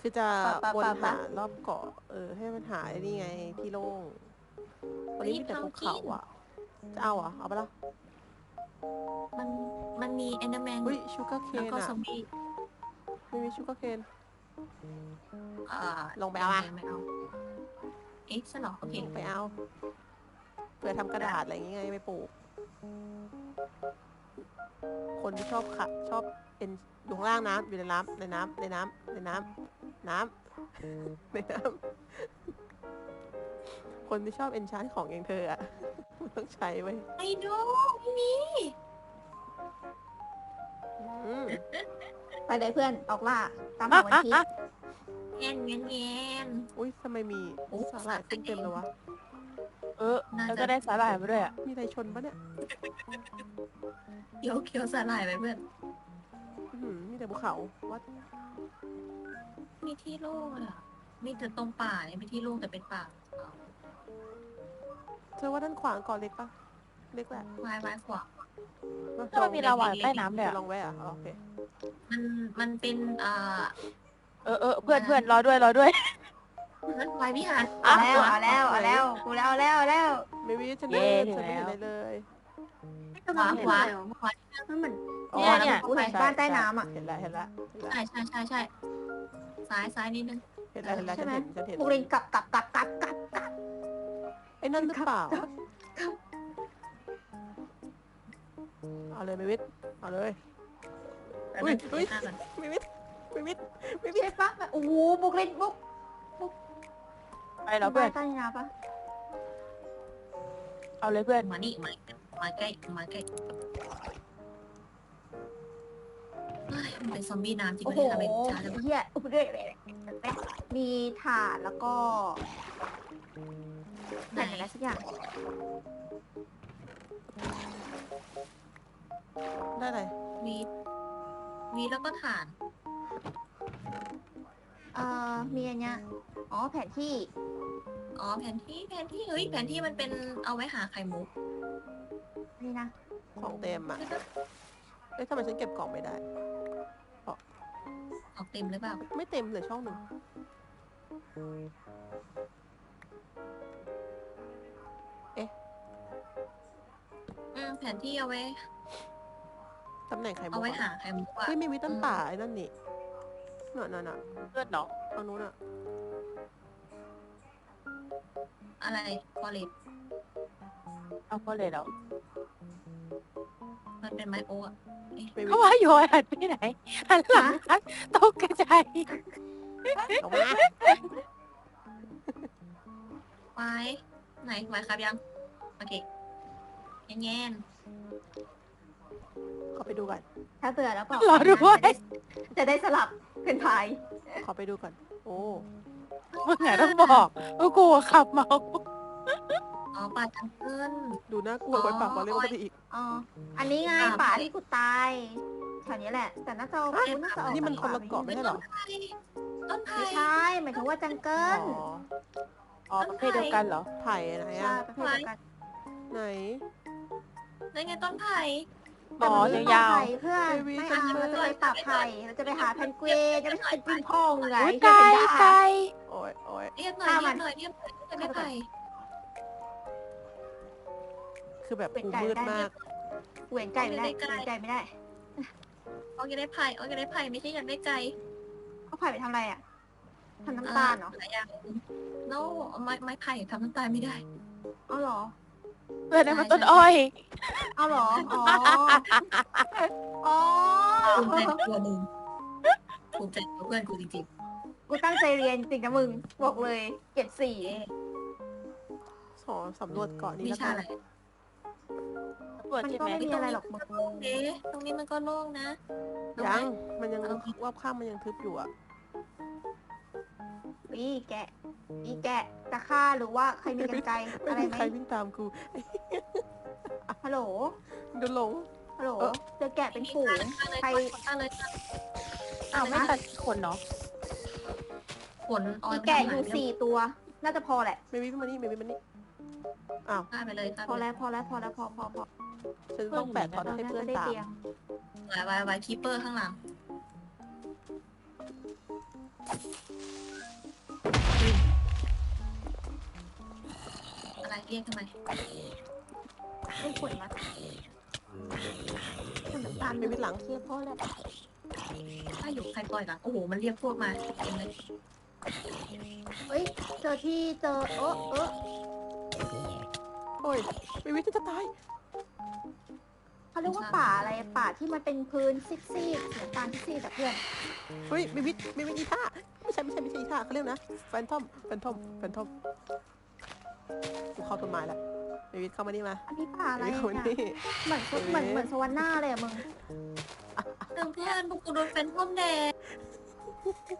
คือจะปะปะวนปะปะหารอบเกาะ เออ ให้มันหาไอ้นี่ไงที่โล่งวันนี้มีแต่ภูเขาอะ จะเอาเหรอะ เอาไปะละมันมันมีแอนเดอร์แมนอุ้ยชูการ์เคแล้วนก็อะซอมบี้ไม่มีชูการ์เคนอ่าลงไปเอาอะ ไม่เอาเอ๊ะใช่เหรอโอเคไปเอาเผื่อทำกระดาษอะไรอย่างเงี้ยไปปลูก คนที่ชอบขะชอบเป็นอยู่ข้างล่างน้ำอยู่ในน้ำในน้ำในน้ำในน้ำน้ำในน้ำคนที่ชอบเอนชานของอย่างเธออะมันต้องใช้ไว้ยไอ้ดูไม่มีอืมไปเลยเพื่อนออกล่าตามหาวันพีชแงนแงนแงนอุ้ยทำไมมีโอ้สาหร่ายขึ้นเต็มเลยวะ เออน่าแล้วจะก็ได้สาหร่ายมาด้วยอะมีอะไรชนปะเนี่ยเคี้ยวเคี้ยวสาหร่ายไปเพื่อน อื้อหือมีแต่ภูเขาวัดมีที่โล่งเลยอะมีแต่ตรงป่าเนี่ยมีที่โล่งแต่เป็นป่าเธอว่าด้านขวางก่อนเล็กปะเล็กแหละวายวายขวาถ้ามันมีลาวาใต้น้ำเลยจะอะลองแวะอะอ๋อโอเคมันมันเป็นอ่าเออเออเพื่อนเพื่อนรอด้วยรอด้วย นั่นวายวิหารเอาแล้ว เอาแล้ว เอาแล้ว กูแล้วเอาแล้วเอาแล้ว ไม่วิฉันเย้เดินถึงฉันไม่เห็นแล้วอะไรเลยขวาขวาขวามันเหมือน อ๋อเนี่ยเนี่ยกูเห็นบ้านใต้น้ำอะ เห็นแล้วเห็นแล้วเห็นแล้วใช่ใช่ใช่ใช่ซ้ายซ้ายนิดนึง เห็นแล้วเห็นแล้วใช่ฉันไหมเห็นฉันเห็นพวกเรนกลับกลับกลับกลับกลับกลับไอ้นั่นหรือเปล่าครับเอาเลยไม่วิทย์เอาเลยแต่อุ้ยนั่นอุ้ยหน้าก่อนไม่วิทย์ไม่วิทย์ไม่วิทย์ใช่ปะโอ้โหบุกเรนบุก ไปแล้วเพื่อนบ้านใต้น้ำปะเอาเลยเพื่อน มานี่มามาใกล้มาใกล้เฮ้ยมันเป็นซอมบี้น้ำจริงโอ้ไหมโหเนี่ยทำไมช้าจังวะเฮียอุ้ยเรื่อยๆมีถาดแล้วก็ไหนแผ่นอะไรสักอย่าง ได้เลยวีวีแล้วก็ฐาน เอ่อมีอันเนี้ยอ๋อแผนที่ อ๋อแผนที่แผนที่เฮ้ยแผนที่มันเป็นเอาไว้หาไข่มุกนี่นะของเต็มอะเอ้ยทำไมฉันเก็บกล่องไม่ได้ ออกเต็มหรือเปล่าไม่เต็มเลยช่องหนึ่งอืมแผนที่เอาไว้ ตำแหน่งไข่มุเอากไว้อะหาไข่มุกอะเฮ้ยมีวิต้นป่าไอ้นั่นนี่น่ะน่ะน่ะเพื่อนเนาะทางนู้นอะ อะไรฟอเรสเอาก็เลยแล้วมันเป็นไม้โอ๊กอะไม่วิเขาทย์ว่าโยนหันไปไหนหันหลังหันตกกระจายออกมาไว้ไหนไว้ครับยัง โอเคแง่นขอไปดูก่อน ถ้าเตือนแล้วก็รอด้วยจะได้สลับเป็นพาย ขอไปดูก่อน โอ้ มึงไงต้องบอกว่ากูอะขับเมาๆอ๋อป่าจังเกิลดูน่ากลัวกว่าปากมาเล่นก็ไปอีก อ๋อ อันนี้ไงอ่าป่าที่กูตายแถวนี้แหละ แต่น่าจะเอากูน่าจะออกนี่มันจากคนละป่เกาะไม่ใช่เหรอไผ่ต้นไผ่ ไม่ใช่หมายถึงว่าจังเกิอ๋ลออ๋อประเภทเดียวกันเหรอไผ่ไหนใช่อะประเภทเดียวกันไหน นั่นไงต้นไผ่ แต่อ๋อมันยาวไผ่เพื่อนไม่ไม่มีเอาเราจะไปป่าไผ่เราจะไปหาแพนกวินจะไปหาแพนกวินพ่องไงอุ้ยเพื่ไกอนลเป็นไกลได้โอ้ยโอ้ยเรียบหน่อยฆ่ามัเรียนบหน่อยเรียบหน่อยเรียบหน่อยไม่ไผ่คือแบบเป็นกูไก่มืดได้มากเวียนไก่ไม่ได้เวียนไก่ไม่ได้เอาอยากได้ไผ่เอาอยากได้ไผ่ไม่ใช่อยากได้ไก่เขาไผ่ไปทำอะไรอะทำน้ำตาลเหรอหลายอย่าง no ไม้ไม้ไผ่ทำน้ำตาลไม่ได้เอาเหรอ เพื่อนนั่นมันต้นอ้อย เอาเหรอ อ๋อ อ๋อ ภูมิใจในตัวมึงภูมิใจในตัวเพื่อนกูจริงกูตั้งใจเรียนจริงนะมึง บอกเลยเก็บสี่ขอสำรวจเกาะๆนี้วิแล้วชากันอะไรตรวจมันใช่ก็ไหมไม่มีอะไรหรอกมึงโล่งเด้ตรงนี้มันก็โล่งนะ ยังมันยังเอารอบข้างมันยังทึบอยู่อะ อีแกะอีแกะจะฆ่าหรือว่าใครมีกันไกรไม่อะไรมีไหมใครวิ่งตามกูฮัลโหลเดินหลง ฮัลโหลเออ เจอแกะเป็นฝูงใครฆ่าเลยอ้าวไม่ตัดคนเนาะผลอออียแกะอยู่สี่ตัว น่าจะพอแหละไม่วิ่งมานี่ไม่วิ่งมานี่ฆ่าไปเลยฆ่าพอไปเลยแล้วพอแล้วพอแล้วพอพอพอฉันต้องแปะตอนให้เพื่อนได้ตามเตียงไว้ไว้ไว้คีเปอร์ข้างหลัง เรียกทำไมไม่ขวดมาขนมตาลมีวิทย์หลังเทียบพ่อเลยถ้าอยู่ใครปล่อยหลังโอ้โห มันเรียกพวกมาเต็มเลยเฮ้ย เจอที่เจอเออเออโอ้ยมีวิทย์จะตายเขาเรียกว่าป่าอะไรป่าที่มันเป็นพื้นซิกซีดเหมือนตาลซิกซีดแต่เพื่อนเฮ้ยมีวิทย์มีวิทอีท่าไม่ใช่ไม่ใช่ไม่ใช่อีท่าเขาเรียกนะแฟนทอมแฟนทอมแฟนทอม กูเข้าต้นไม้แล้วมีวิทย์เข้ามานี่มาอันนี้ป่าอะไรมีวิทย์เข้ามาเนี่ยนี่ เหมือนเหมือนเหมือนสวรรค์หน้าเลยอะมึงเพื่อนเพื่อนพวกกูโดนแฟนพ่อมแดง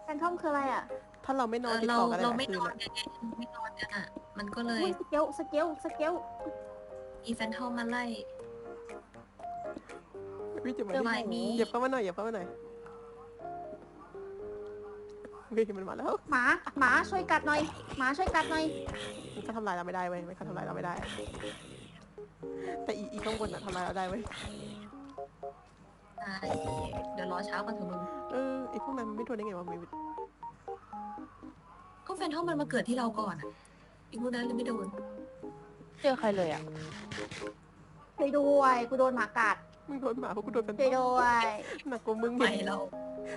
แฟนทอมคืออะไรอะถ้าเราไม่เอนอนอติดเราต่อกันหเราลายไม่คืนนอนอะกันไงไม่นอนกันอะ มันก็เลยอุ้ยสเกลสเกลสเกลอีแฟนทอมมาไล่วิทย์จะมาเจอไหมนี่มีเหยียบเข้ามาหน่อยเหยียบเข้ามาหน่อยวิทย์มันมาแล้วหมาหมาช่วยกัดหน่อยหมาช่วยกัดหน่อย มันก็ทำลายเราไม่ได้เว้ยมันก็ทำลายเราไม่ได้ แต่อีอีข้างบนอะทำลายเราได้เว้ยตายเดี๋ยวรอเช้ากันเถอะมึงเออไอพวกนั้นมันไม่ทนได้ไงวะมีวิทย์ก็แฟนทอมมันมาเกิดที่เราก่อนอะอีกพวกนั้นเลยไม่โดนเจอใครเลยอะช่วยด้วยกูโดนหมากัดมึงโดนหมาเพราะกูโดนเป็นช่วยด้วยหนักกว่ามึงไปอีกเรา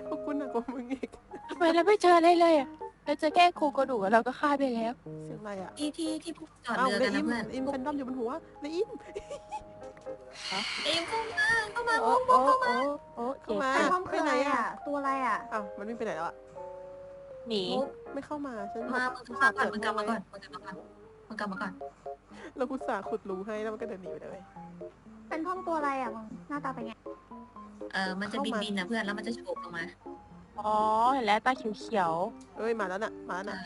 พวกกูหนักกว่ามึงอีกทำไมเราไม่เจออะไรเลยอะ เราเจอแค่โครงกระดูกอะเราก็ฆ่าไปแล้ว เสียงอะไรอะที่ที่ที่พวกจอดอ้าวเรือเลกันอินะมเพื่อนอิมแฟนดอมอยู่บนหัวเลอิมเอ็มเข้ามาเข้ามาโอ้โอ้โอ้โอ้เข้าเจ็บมาแฟนทอมคืออะไรอะ ตัวอะไรอะอ้าวมันวิ่งไปไหนแล้วอะหนีมุกไม่เข้ามาฉันมามึงเข้ามาก่อนมึงกลับมาก่อนมึงกลับมาก่อนมึงกลับมาก่อนเรากุส่าห์ขุดรูให้แล้วมันก็เดินหนีไปเลยแฟนทอมตัวอะไรอะมึงหน้าตาเป็นไงเออมันจะบินบินนะเพื่อนแล้วมันจะโฉบลงมา อ๋อเห็นแล้วตาเขียวเอ้ยมาแล้วน่ะมาแล้วน่ะ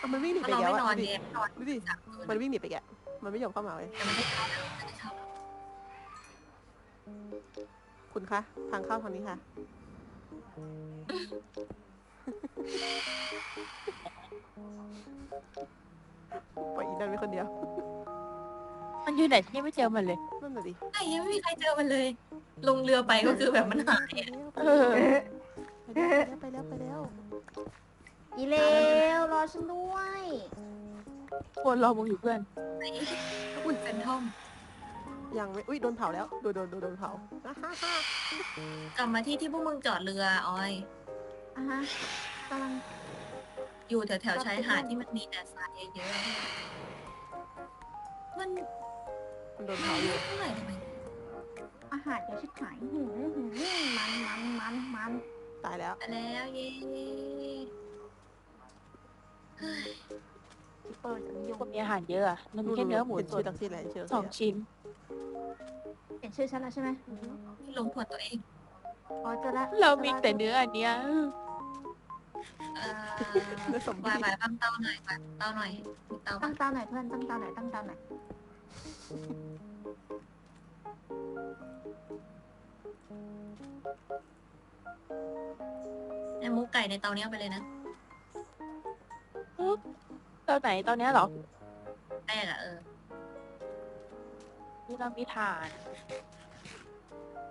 อ้าวมันวิ่งหนีถ้าไปเราแล้วไม่นออะนดูดิเนี่ยนอนดูดิสักคืนมันวิ่งหนีไปแกะมันไม่ยอมเข้ามาเลยแต่มันได้เช้าแล้วมันได้เช้าแล้วคุณคะทางเข้าทางนี้ค่ะ ปล่อยอีนั่นไว้คนเดียวๆมันอยู่ไหนที่ยังไม่เจอมันเลย นั่นน่ะดิ ไอ้ยังไม่มีใครเจอมันเลย ลงเรือไปก็คือแบบมันหายอะเออไป แล้วไปแล้วไปแล้วอีเลวรอฉันด้วยควรรอมึงอยู่เพื่อนไอ้อุ่นแฟนทอมยังไม่อุ้ยโดนเผาแล้วโดนโดนโดนโดนเผาอ่าฮ่าฮ่ากลับมาที่ที่พวกมึงจอดเรือออยอะฮะกำลังอยู่แถวแถวๆชายหาดที่มันมีแต่ทรายเยอะๆมันมันโดนเผาอยู่เท่าไหร่ทำไมอาหารเดี๋ยวชิบหายหืมหืมมันมันมันมัน ตายแล้วไปแล้วเย้เฮ้ยคิปเปอร์จะไม่ยุ่งคนมีอาหารเยอะอะมันมีแค่เนื้อหมูเป็นสชื่ดอตักซี่อะไรชื่อสองชิ้นเปลี่ยนชื่อฉันแล้วใช่ไหมลงถั่วตัวเอง อ๋อเจอแล้วเรามีแต่เนื้ออันเนี้ยเอ่อเนื้อสมบูวายรณ์วายตั้งเต้าหน่อยตั้งเต้าหน่อยมีเต้าตั้ปะงตาหน่อยเพื่อนตั้งตาหน่อยตั้งตาหน่อย ในหมูไก่ในเตานี้เอาไปเลยนะตอนไหนตอนเนี้ยเหรอแรกอะเออนี่เรามีถ่าน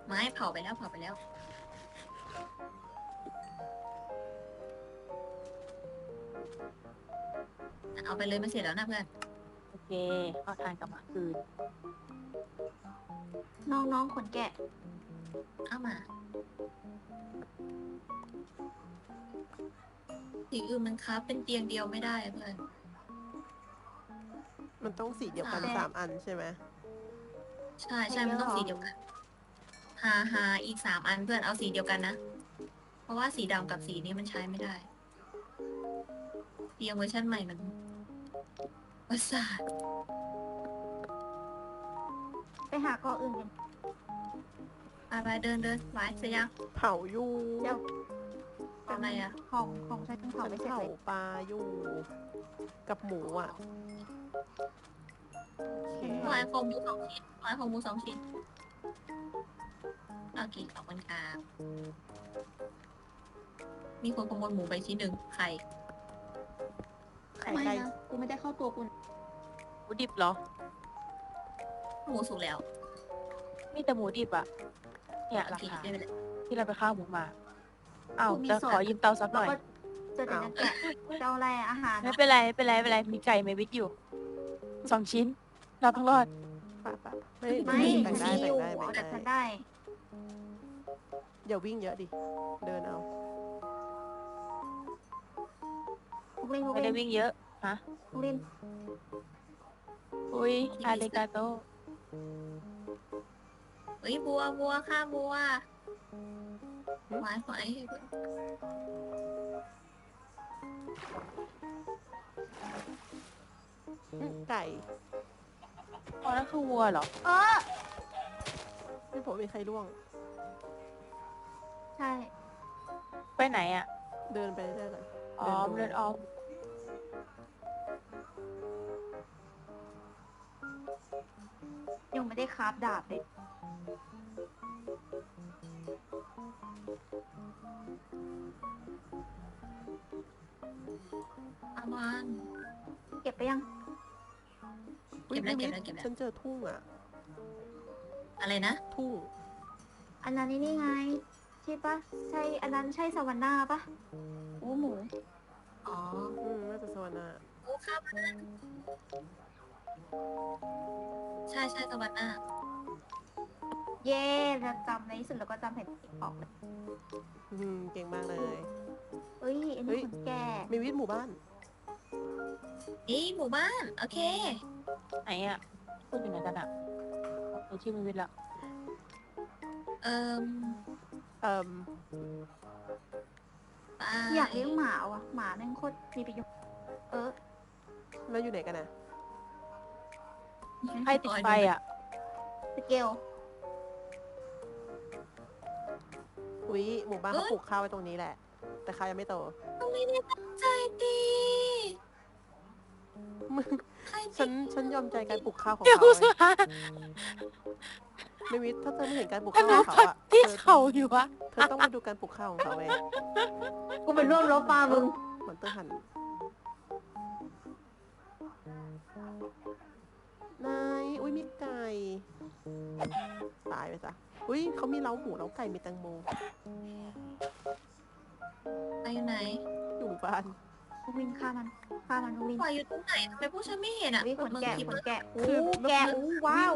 ไม้เผาไปแล้วเผาไปแล้ว เอาไปเลยมันเสร็จแล้วนะเพื่อน โอเคเอาถ่านกลับมาคืนน้องน้องขนแกะ เอามา สีอื่นมันครับเป็นเตียงเดียวไม่ได้อะเพื่อน มันต้องสีเดียวกันอ่า สามอันใช่ไหมใช่ใช่มันต้องสีเดียวกันหาหาอีกสามอันเพื่อนเอาสีเดียวกันนะ เพราะว่าสีดำกับสีนี้มันใช้ไม่ได้เตียงเวอร์ชันใหม่มันประสาทไปหาเกาะอื่นกัน ไปไปเดินเดินไว้เสร็จยังเผาอยู่เดี๋ยวทำไมอะของของใช้ต้องเผาฉันไม่เสร็จเผาเลยปลาอยู่ กับหมูอะโอเคลายโฟมมูสองชิ้นลายโฟมมูสองชิ้นโอเคขอบคุณครับมีคนขโมยหมูไปชิ้นหนึ่งไข่ไข่ไม่ไก่นะกูไม่ได้เข้าตัวกูหมูดิบเหรอ หมูสุกแล้ว มีแต่หมูดิบอะ เนี่ยโอราเคคาไม่เป็นไรที่เราไปข้าวหมูมาอ้าวจะขอยืมเตาสักหแล้วน่อยก็อแต่เนื้อแกะจะเอาอะไรอะอาหารไม่อะเป็นไรไม่เป็นไรไม่เป็นไรมีไก่เมวิทอยู่สองชิ้นเราต้องรอดปะปะไม่ไม่แบ่งได้มีแบ่องยู่ได้แบ่งแต่ฉันได้ได้อย่าวิ่งเยอะดิ เดินเอาลูกเล่นลูกไม่ได้เล่นวิ่งเยอะลูกเล่นอุ้ยอาริกาโต เฮ้ยบัวบัวค่ะบัวหึหวายหวายให้เพื่อนอืมไก่อ๋อนั่นคือวัวเหรอเออไม่ผมมีใครร่วง ใช่ ไปไหนอะ เดินไปเรื่อยๆก่อนออมเดิเดินนดูออมยังไม่ได้คราฟดาบเลย อามานเก็บไปยังอุ๊ยเก็บแล้วไม่เก็บมิแล้วเก็บแล้ว ฉันเจอทุ่งอะ อะไรนะ ทุ่ง อันนั้นนี่นี่ไง ใช่ปะใช่อันนั้นใช่สวรรค์หน้าปะโอ้หมู อ๋ออืมน่าจะสวรรค์นะโอ้ข้ามมาใช่ใช่ตะวันหน้า เย่จะจำในที่สุดแล้วก็จำเห็นออกเลยอืมเก่งมากเลย เอ้ยอันเฮ้นี้ยคนแก่มีวิทย์หมู่บ้าน นี่หมู่บ้าน โอเค ไหนอะพูดอยู่ไหนกันอะเออชื่อเมวิทละเอ่มเอ่มไปอยากเลี้ยงหมาว่ะหมาแม่งโคตรมีประโยชน์เออแล้วอยู่ไหนกันนะใครติดไฟอะ สเกล อุ้ยหมู่บ้านเขาปลูกข้าวไว้ตรงนี้แหละ แต่ข้าวยังไม่โตต้องไม่ได้ตั้งใจดีมึงใครฉันฉันยอมใจการปลูกข้าวของเดี๋ยวเขาสิเว้ยฮะไม่วิทย์ถ้าเธอไม่เห็นการปลูกอันข้าวขนั้อนงเขาพัดอะที่เธอเขาอยู่วะเธอต้องมาดูการปลูกข้าวของเขาเองกูเป็นร่วมรบมามึงเหมือนเตอร์หันนายอุ้ ยมีไก่ ตายไปซะอุ้ยเขามีเล้าหมูเล้าไก่มีแตงโม ไปอยู่ไหนอยู่หมู่บ้านลูกลินฆ่ามันฆ่ามันลูกลินปล่อยอยู่ตรงไหนทำไมพวกฉันไม่เห็นอะวิขนแกะเมืองขนทิพย์แกะโอ้คือแกะอู้ว้าว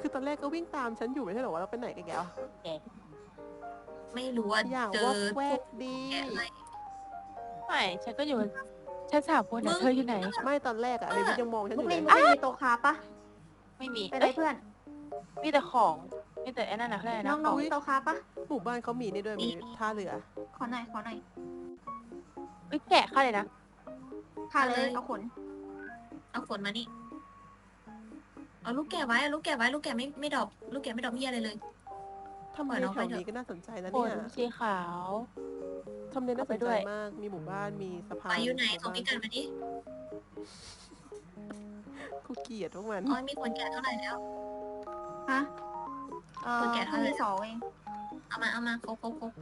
คือตอนแรกก็วิ่งตามฉันอยู่ไม่ใช่เหรอว่าเราไปไหนกันแกวะไม่รู้ว่าอย่างเจว่าอแวกดี แกะอะไร ไม่ฉันก็อยู่ฉันสามคนมึนะง เธออยู่ไหน ไม่ตอนแรกอะเดวิดยังมองฉันอลูกยู่เลลินยมึงไม่มีโตะคาปะ ไม่มีไปเลเอ้ยยเพื่อนมีแต่ของมีแต่ไอ้นั่นนะอะไรน้นะองขน้อองงมีโตะคาปะหมู่บ้านเขามีนี่ด้วยมีท่าเรือ ขอหน่อยขอหน่อยเอ้ยแกะค่าเลยนะฆ่าเลยเอาขนเอาขนมานี่ เอาลูกแกะไว้เอาลูกแกะไว้ลูกแกะไม่ไม่ดอกลูกแกะไม่ดอกเหี้ยอะไรเลย ทำเลปล่อยน้องแถไปวเถอะนี้ก็น่าสนใจนะขเนี่นยสีขาว ทำเลน่าสนเอาไปด้ใจวยมาก มีหมู่บ้าน มีสะพานไปอยู่ไหนมู่ส่งบ้าพิกัดมาดิ กูเกลียดพวกมันอ๋อมีขนแกะเท่าไหร่แล้ว ฮะเออคนแก่เท่าเท่าไหร่ที่สองเองเอามาเอามาครบครบครบ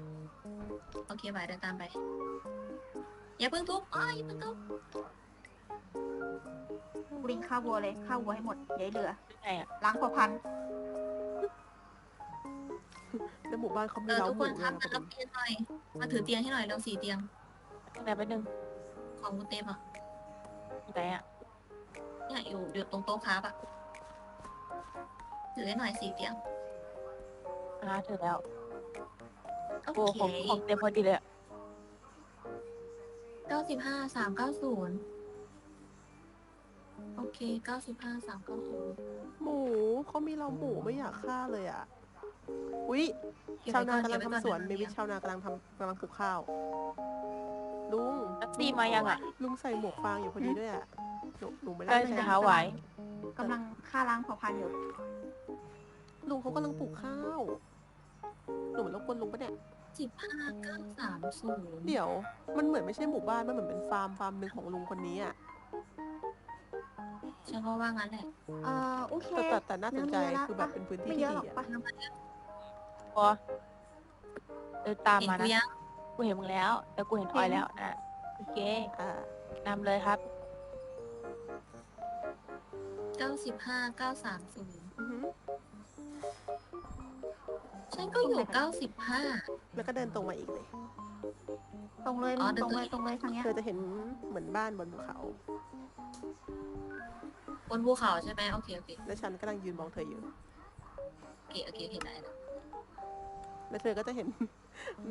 โอเคไปเดินตามไป อย่าเพิ่งทุบอ๋ออย่าเพิ่งทุบลูกลินฆ่าวัวเลยฆ่าวัวให้หมดอย่าให้เหลือยังไงอะ ล้างเผ่าพันธุ์แล้วหมู่บ้านเขาเอมีอเล้าทุกหคมูนด้วยทำนะกันรับเตียงหน่อย มาถือเตียงให้หน่อยเราสี่เตียง ตั้งแต่ไปหนึ่งของกูเต็มอะไหนอะ เนี่ยอยู่อยู่ตรงโต๊ะครับอะถือให้หน่อยสี่เตียงอ่าถึงแล้วโอโอ้เคของของเต็มพอดีเลยอะเก้าสิบห้าสามเก้าศูนย์โอเคเก้าสิบห้าสามเก้าศูนย์หมูเขามีเล้าหมูไม่อยากฆ่าเลยอะอุ้ยชาวนากำลังทำสวนเมวิชาวนากำลังทำกำลังปลูกข้าว ลุงนัตตี้มายังอะลุงใส่หมวกฟางอยู่พอดีด้วยอะหนูหนูไม่ได้ใช่ใส่ใช่เท้าไหวกำลังฆ่าล้างเผ่าพันธุ์อยู่ ลุงเขากำลังปลูกข้าวหนูเหมือนรบกวนลุงปะเนี่ยสิบห้าเก้าสามศูนย์เดี๋ยว มันเหมือนไม่ใช่หมู่บ้าน มันเหมือนเป็นฟาร์มฟาร์มหนึ่งของลุงคนนี้อะฉันก็ว่างั้นแหละเออโอเคแต่แต่แต่น่าสนใจเนื้อเนื้อละคือแบบเป็นพื้นที่ไม่ที่เยอะหรดีอกอะปะพอเดินตามเห็นมากูนะยัง กูเห็นมึงแล้ว แต่กูเห็นออยแล้วนะโอเคอ่านำเลยครับ เก้าสิบห้าเก้าสามศูนย์อือหือฉันก็อยู่เก้าสิบห้า แล้วก็เดินตรงมาอีกเลย ตรงเลยอ๋อมึงตรงเดิเลยนตรงเลยทางเนี้ยเธอจะเห็นเหมือนบ้านบนภูเขา บนภูเขาใช่ไหมโอเคโอเคและฉันกำลังยืนมองเธออยู่ โอเคโอเคเห็นได้แล้วและเธอก็จะเห็น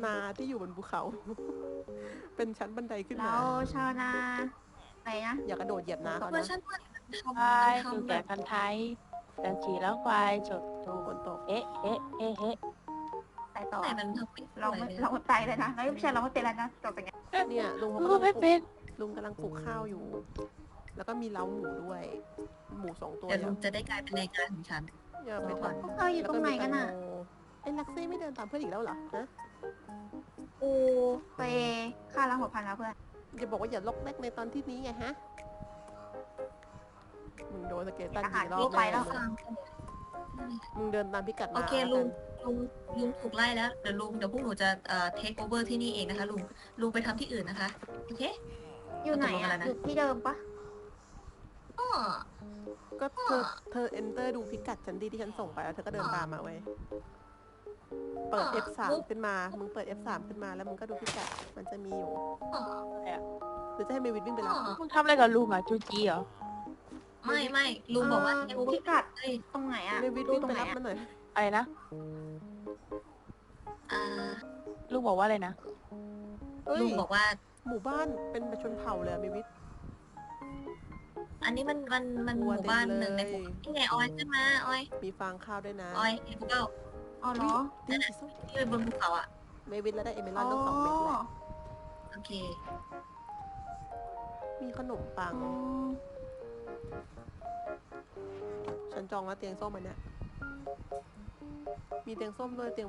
นาที่อยู่บนภูเขา เป็นชั้นบันไดขึ้นแล้มาวชาวนาอะไรนะอย่ากระโดดเหยียบนาเขาเวอนะร์ชันว่ามันทำควายมันดูทำแบแต่บคันไทยแต่ขี่แล้วควายจดดูฝนตก เอ๊ะเอ๊ะเอ๊ะเอ๊ะไปต่อ ไหนมันทำไม่สเราวยไม่เลยเราไม่ไปเลยนะเราไม่ใช่เราไม่เป็นแล้วนะจบอย่างเงี้ยเนี่ยลุงเขาเออกำลังไม่ปลูเป็กนลุงกำลังปลูกข้าวอยู่ แล้วก็มีเล้าหมูด้วย หมูสองตัวเดี๋ยวอลุย่างจะได้กลายเป็นรายการของฉัน อย่าไปทำพวกเราอยู่ตรงไหนกันอะไอ้ลักซี่ไม่เดินตามเพื่อนอีกแล้วเหรอฮะ กูไปค่าล้างหัวพันแล้วเพื่อน จะบอกว่าอย่าลกเล็กในตอนที่นี้ไงฮะ มึงโดนสเกตตันอาหารกี่รอทั่บวไปแน่แล้วเลยมึงเดินตามพิกัดโอมาเคลุงลุงลุงถูกไล่แล้ว เดี๋ยวลุงเดี๋ยวพวกหนูจะเอ่อเทคโอเวอร์ที่นี่เองนะคะลุงลุงไปทำที่อื่นนะคะ โอเค อยู่ไหนตกลงกัอะนแล้วนะอยู่ที่เดิมปะอ้อ ก็เธอเธอ enter ดูพิกัดฉันดีที่ฉันส่งไปแล้วเธอก็เดินตามมาเว้ย เปิด F3 ขึ้นมา มึงเปิด F3 ขึ้นมาแล้วมึงก็ดูพิกัด มันจะมีอยู่อ้อหรือจะให้เมวิทวิ่งไปรับอ้อมึงทำอะไรกับลุงอะจูจีเหรอ ไม่ไม่ลุงบอกว่าเเทคโอเวอพิร์กัดเอ้ยตรงไหนอะเมวิทดูวิ่งตรงไปไหนรับอะมันหน่อยอะไรนะอ่าลุงบอกว่าอะไรนะเอ้ยลุงบอกว่า หมู่บ้านเป็นชนเผ่าเลยอะเมวิทอันนี้มันมันมันหวัวมู่บ้านหนึ่งในเต็มเลยนี่ไงออยขึ้นมาออย มีฟางข้าวด้วยนะออยเห็นเปล่า อ๋อเหรอเตียงสีส้มที่บนภูเขาอะเมวิทแล้วได้เอเมอรัลด์ตั้งสองเม็ดแหละโอเค มีขนมปังอืมฉันจองแล้วเตียงส้มอันเนี้ยมีเตียงส้มด้วยเตียง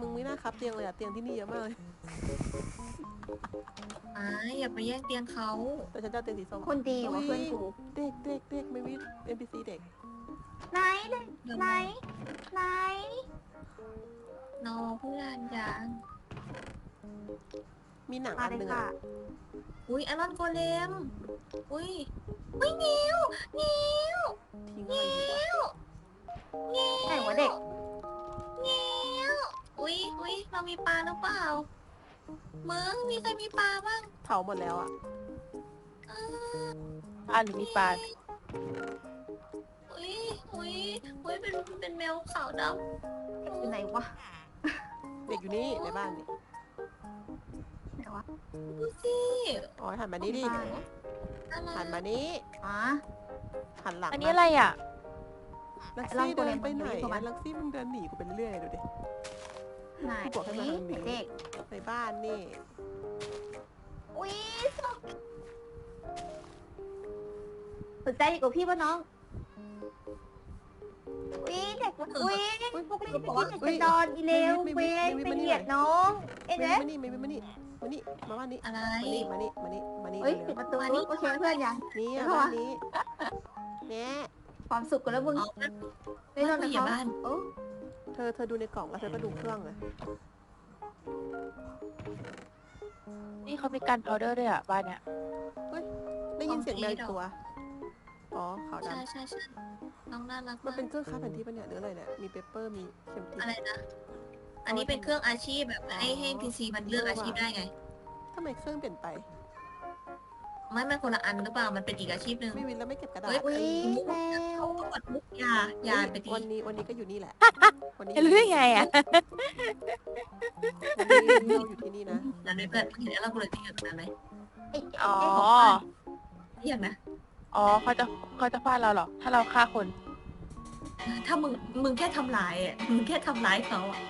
มึงไม่น่าครับเตียงเลยอะเตียงที่นี่เยอะมากเลยอ่าอย่าไปแย่งเตียงเขาแต่ฉันจะเอาเตียงสีส้มคนดีว่ะเพื่อนกูเด็กเด็กเด็กไม่วิ NPC เด็กไหนเลยไหนไหน นอเพื่อนยางมีหนังมาอันเลยหนึ่งค่ะอะอุ้ยไอรอนโกเลมอุ้ยอุ้ยนิวนิวทิ้งอะไรดีวะไหนวะเด็ก นิวอุ้ยอุ้ยเรามีปลาหรือเปล่ามึงมีใครมีปลาบ้างเผาหมดแล้วอะอ้าวอ่านหรือมีปลาอุ้ยอุ้ยอุ้ยเป็นเป็นแมวขาวดอยู่ไหนวะเด็กอยู่นี่ในบ้านนี่ไหนวะำดูสิอ๋อหันมานี่ดิไหนอะไรหันมานี้อ๋อหันหลังอันนี้อะไรอะ ลักลองซี่ตัวเดิเล็นกไปไหนมันอยู่ประมาอะณลักซี่มึงเดินหนีกูไปเรื่อยๆดูดิไหนกูบอกให้มาทางนี้เด็กในบ้านนี่อุ้ยสนใจอยู่กับพี่ป่ะน้อง อุ้ยเด็กอุ้ยพวกนี้เป็นที่เด็กจะนอนอีเลวเวนเป็นเหยียดน้องเอ็นมาเอนี่มานี่มานี่มานี่มาบ้านนี้อะไรมานี่มานี่มานี่มานี่เฮ้ยเร็ปิดวประตูโอเคเพื่อนยังๆนี่เดี๋อะยวเข้าบ้ามานนี้เนี่ยความสุขกันแล้วมึงอ๋อไม่นอนผู้กับใหญ่เขาบ้านโอ้เธอเธอดูในกล่องแล้วเธอก็ดูเครื่องเลยนี่เขามีกันพาวเดอร์ด้วยอะบ้านเนี้ยได้ยินเสียงแมวอีกตัว อ๋อขาวดใช่ใช่ใช่น้องน่ารักำมันมากเป็นเครื่องค้าแผนที่ปะเนี่ยหรืออะไรเนี่ยมีเปเปอร์มีเข็มทิศอะไรนะ อันนี้เป็นเครื่องอาชีพแบบให้ให้ NPC มันเลือกอาชีพได้ไง ทำไมเครื่องเปลี่ยนไป ไม่มันคนละอันหรือเปล่า มันเป็นอีกอาชีพหนึ่ง ไม่วินแล้วไม่เก็บกระดาษเฮ้ยอุ้ยแล้วเขาก็กดมุกยายาไปทีวันนี้วันนี้ก็อยู่นี่แหละ วันนี้จะรู้ได้ไงอะ วันนี้เราอยู่ที่นี่นะนั่นด้วยเพื่อนเห็นแล้วเราเลยที่อยู่ตรงนั้นไหมไอ้อ๋อเที่ยงนะ อ๋อเขาจะเขาจะฟาดเราเหรอ ถ้าเราฆ่าคน ถ้ามึงมึงแค่ทำร้ายอะมึงแค่ทำร้ายเขาอะ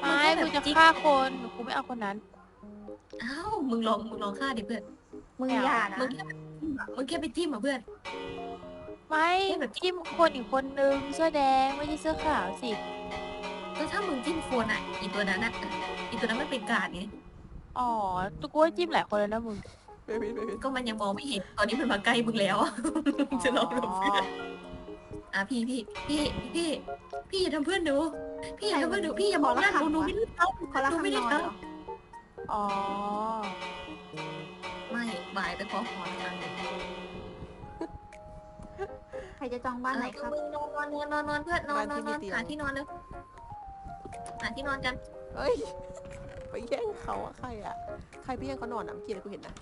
ไม่มันก็แบบกูจะจิ๊กฆ่าคนกูไม่เอาคนนั้น อ้าวมึงลองมึงลองฆ่าดิเพื่อน มึงอย่านะมึงแค่ไปจิ้มอะมึงแค่ไปจิ้มอะเพื่อน ไม่เอ๊ะแบบจิ้มคนอีกคนนึงเสื้อแดงไม่ใช่เสื้อขาวสิแล้วถ้ามึงจิ้มโฟนอะอีตัวนั้นอะอีตัวนั้นมันเป็นการดไงอ๋อตัวกูว่าจิ้มหลายคนแล้วนะมึง ไม่วินไม่วินก็มันยังมองไม่เห็น ตอนนี้มันมาใกล้มึงแล้วอะจะลองดูเพื่อนอะพี่พี่พี่พี่พี่อย่าทำเพื่อนหนูพี่อย่าทำเพื่อนหนูพี่อย่ามองหน้าหนูหนูไม่ได้ทำเขาละหนูข้างไม่ได้นอนทเหรออ๋อำไม่บ่ายไปขอขอทางหนึ่งใครจะจองบ้านไหนครับ มึงนอนนอนนอนนอนเพื่อนนอนนอนนอนหาที่นอนเร็วหาที่นอนกัน เอ้ย ไปแย่งเขาอะใครอะใครไปแย่งเขานอนอะเมื่อกี้กูเห็นนะ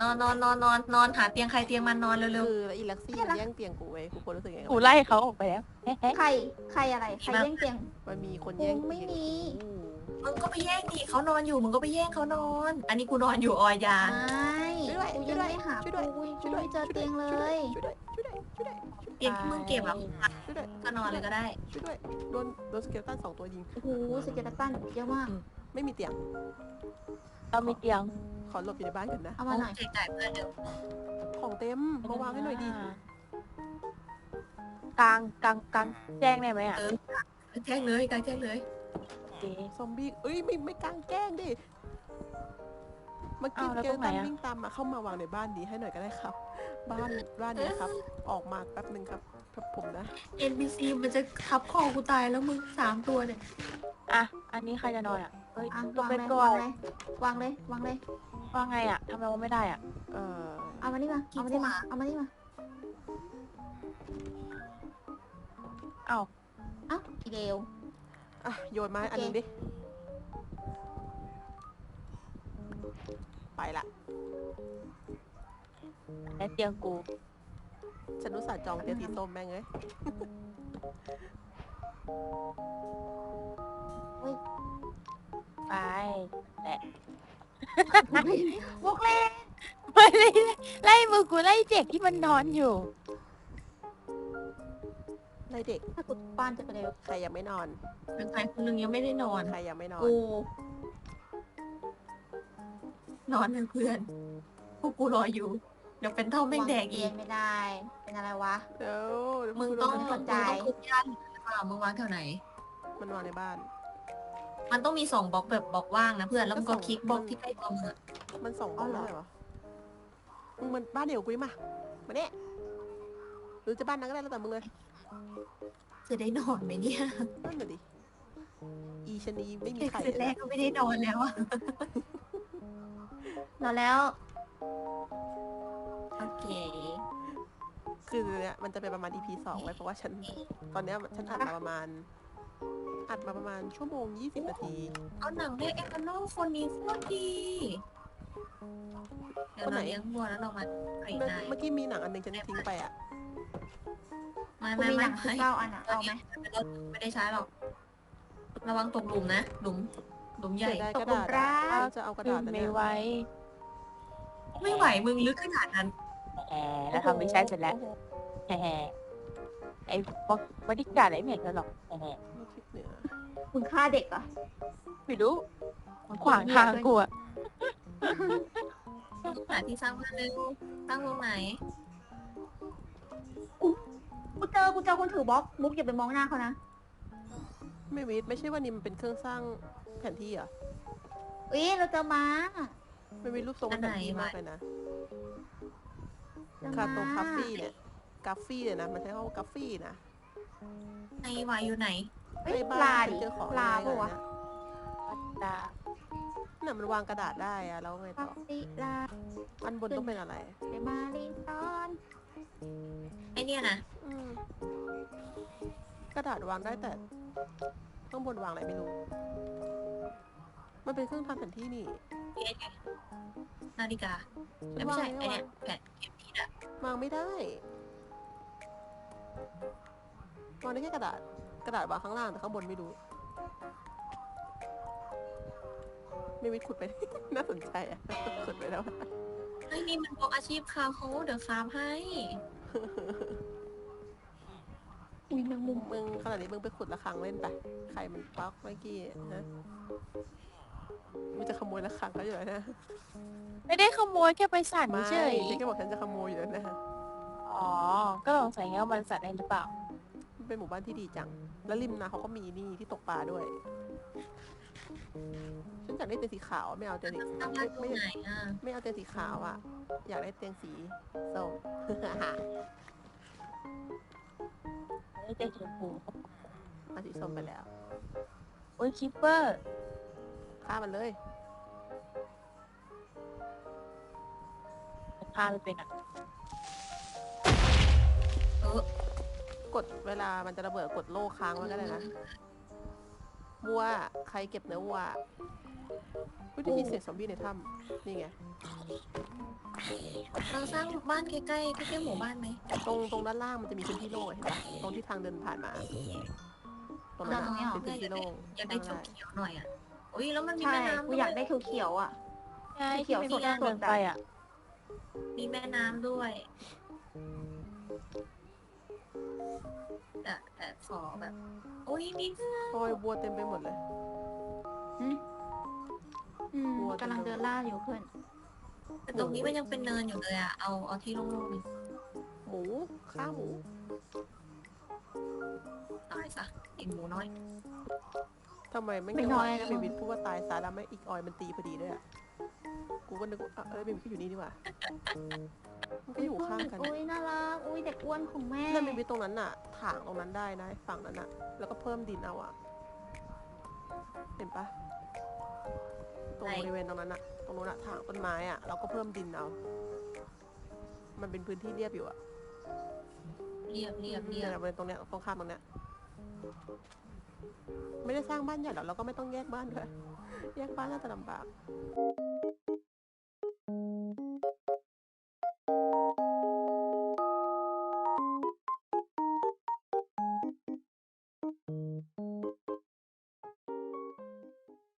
นอนนอนนอนนอนนอนหาเตียงใครเตียงมันนอนเร็ว คือแล้วอีลักซี่มันแย่งเตียงกูเว้ยกูควรรู้สึกยังไงกูวะไล่เขาออกไปแล้วเฮ้ใครใครอะไรใครแย่งเตียง มันมีคนกูแย่งไม่มี กูๆมึงก็ไปแย่งดิเขานอนอยู่มึงก็ไปแย่งเขานอน อันนี้กูนอนอยู่ออยาไม่ช่วยด้วยกูช่ยัวยงด้วยไม่หาช่วยด้วยกูช่วยด้วยไม่เจอเตียงเลยช่วยด้วยช่วยด้วยช่วยด้วยเตียงที่มึงเก็บอะช่วยด้วยก็นอนเลยก็ได้ช่วยด้วยโดนโดนสเกลตันสองตัวยิงโอ้โหสเกตตันเยอะมากไม่มีเตียง เรามีเตียงขอหลบอยู่ในบ้านกันนะ เอามาหน่อยเจ๊จ่ายเพื่อนเดี๋ยวของเต็มมาวางให้หน่อยดิกลางกลางกลางแจ้งได้ไหมอะแจ้งเลยกายแจ้งเลยโอเคซอมบี้เอ้ยไม่ไม่กลางแกล้งดิเมื่อกี้อ้าวแล้วเกตลรงไหนตันอะวิ่งตามมาเข้ามาวางในบ้านดีให้หน่อยก็ได้ครับ บ้านบ้านนี้ครับ ออกมาแป๊บหนึ่งครับครับผมนะ NPC มันจะทับคอกูตายแล้วมึงสามตัวเนี่ย อะ อันนี้ใครจะนอนอะ เอ้ยอะลงวางไปเลยก่อวานงเลยวางเลยวางเลย ว่าไงอะทำไมว่าไม่ได้อะ เออเอามานี่มา เอามานี่มา เอามานี่มา เอ้าเอ้าอีเดว อะโยนมาให้อันหนึงดิ ไปละและเตียงกู ฉันรู้สาห์จองเตียงสีส้มแม่งเอ้ย ไปแหละพวกเล่นไม่ได้ไล่มือกูไล่เด็กที่มันนอนอยู่ในเด็กถ้ากูบ้านจะไปเร็วใครยังไม่นอนเป็นใครคนหนึงยังไม่ได้นอนใครยังไม่นอนกูนอนนะเพื่อนพวกกูรออยู่ เดี๋ยวเป็นเท่าแม่งแดกเตีอียกงไม่ได้ เป็นอะไรวะเดี๋ยวเดี๋ยวมึงกูโดต้องนมึมันงนต้จ่ายองคุกย่านหรือเป ล่ามึงวางแถวไหน มันวางในบ้าน มันต้องมีสองบล็อกแบบบล็อกว่างนะเพื่อนแล้วมึงก็คลิกบล็อกที่ใกล้ตัวมึงอะ มันส่งบออ๋กอเหรอ ได้เหรอมึงมันบ้านเดียวกับกูดิมามาเนี่ยหรือจะบ้านนั้นก็ได้แล้วแต่มึงเลยจะได้นอนไหมเนี่ยนั่นน่ะดิอีชะนีไม่มีเด็กใครเสร็จแรกก็ไม่ได้นอนแล้วอะนอนแล้ว โอเค คือเนี่ยมันจะเป็นประมาณ EP สองไว้เพราะว่าฉันตอนเนี้ยฉันอัดมาประมาณ อัดมาประมาณชั่วโมง20นาทีเอาหนังเรียกเอคอนอลคนนี้โคตรดีเดี๋ยวคนไหนเราเลี้ยงวัวแล้วเรามาไก่เมื่อได้เมื่อกี้มีหนังอันหนึงฉันทิ้งไปอะไม่กูไม่มีหไม่นังสิบไม่เก้าอันอะเอาไหมเราไม่ได้ใช้หรอก ระวังตกหลุมนะ หลุม หลุมใหญ่เสียดายตกกระลงดาษรัอะกจะเอากระดึดางษอันไม่เนี้ยไหวไม่ไหวมึงลึกขนาดนั้น แหมแล้วทำไม่ใช่เสร็จแล้วแหมไอ้บล็อกบริการอะไรไม่เห็นกันหรอกแหมไม่คิดเหนือมึงฆ่าเด็กเหรอไม่รู้มันขวางทางกูอะหาที่สร้างบ้านเร็วตั้งตรงไหนกูเจอกูเจอคนถือบล็อกมุกอย่าไปมองหน้าเขานะไม่วิทย์ไม่ใช่ว่านี่มันเป็นเครื่องสร้างแผนที่เหรอะเอ้ยเราเจอม้าไม่มีรูปทรงเป็นแผนที่มากเลยนะเจอ คาม้าโตคาฟี่เนี่ยกราฟฟี่เนี่ยนะมันใช้คำว่ากราฟฟี่นะไอวายอยู่ไหนเอ้ยในปบ้าลานฉัดินเจอของปลาง่ายกปะว่าวะนะดาน่ะมันวางกระดาษได้อะแล้วไงปลาต่อสิลาอันบนต้องเป็นอะไรเดมาลินตอนไอเนี่ยนะอืมกระดาษวางได้แต่ข้างบนวางอะไรไม่รู้ มันเป็นเครื่องทำแผนที่นี่นี่ไอเนี่ยนาฬิกาฉัไม่นวางใช่ไม่ไอวาเนี่งยแผ่นเก็บ ที่อะวางไม่ได้วางได้แค่กระดาษ กระดาษวางข้างล่างแต่ข้างบนไม่รู้ไม่วิทย์ขุดไป น่าสนใจอะ ขุดไปแล้วเฮ้ยนี่มันบอกอาชีพคาเขาเดี๋ยวคามให้ อุ้ยแมงมุมมึงขนาดนี้มึงไปขุดระฆังเล่นไป ใครมันปักเมื่อกี้นะ มึงจะขโมยระฆังเขาอยู่แล้วนะไม่ได้ขโมยแค่ไปสั่นไม่เฉยฉันแค่บอกฉันจะขโมยอยู่แล้วนะอ๋อ ก็ลองใส่เงี้ยว่ามันสัตว์อะไรหรือเปล่ามันเป็นหมู่บ้านที่ดีจัง แล้วริมนาเขาก็มีนี่ที่ตกปลาด้วย ฉันอยากได้เตียงสีขาวไม่เอาเตียงสีตั้งไม่ร้านตรงไม่ไหนอะไม่เอาเตียงสีขาวอะ อยากได้เตียงสีส้มไม่ได้ชมพูเอาสีส้มไปแล้ว โอ้ยคิปเปอร์ ฆ่ามันเลยพาไปเป็นอะ เออกดเวลามันจะระเบิดกดโล่ค้างไว้ก็ได้นะวัวใครเก็บเนื้อวัวเฮ้ยได้ยินเสียงซอมบี้ในถ้ำนี่ไงเราสร้างบ้านใกล้ๆใกล้ๆหมู่บ้านไหมตรงตรงด้านล่างมันจะมีพื้นที่โล่งอะเห็นปะตรงที่ทางเดินผ่านมาตรงนั้นตรงนี้อะเหรอเป็นพื้นที่โล่งอยากได้ตั้งเขียวๆหน่อยอะ อุ้ยแล้วมันมีใช่แม่น้ำกูด้วอยากได้เขียวๆอะ ใช่เขีที่ยวไม่สดมีทางเดินไปอะ มีแม่น้ำด้วยแต่แต่ขอแบบอุ้ยมีเพื่อนซอยบัวเต็มไปหมดเลย อืมอืมกลัวจังกำลังเดินล่าอยู่เพื่อนแต่ตรงนี้มันยังเป็นเนินอยู่เลยอะเอาเอาที่โล่งๆนี่หมูข้าวหมูตายซะอีกหมูน้อย ทำไมไม่ไม่งั้นน้อยวะนะ เบบิดพูดว่าตายซะแล้วไม่อีกออยมันตีพอดีด้วยอะกูก็นึกว่าอะเออเบบิดก็อยู่นี่ดีกว่ามันก็อยู่ข้างกันอุ้ยน่ารักอุ้ยเด็กอ้วนของแม่นั่นเบบิดตรงนั้นน่ะถางตรงนั้นได้นะฝั่งนั้นน่ะ แล้วก็เพิ่มดินเอาอะเห็นปะตรงไหนบริเวณตรงนั้นน่ะตรงนู้นอะถางต้นไม้อะเราก็เพิ่มดินเอา มันเป็นพื้นที่เรียบอยู่อะเรียบเรียบเรียเนี่ยบบริเวณตรงเนี้ยตรงข้ามตรงเนี้ย ไม่ได้สร้างบ้านใหญ่หรอกเราก็ไม่ต้องแยกบ้านด้วยแยกบ้านน่าจะลำบาก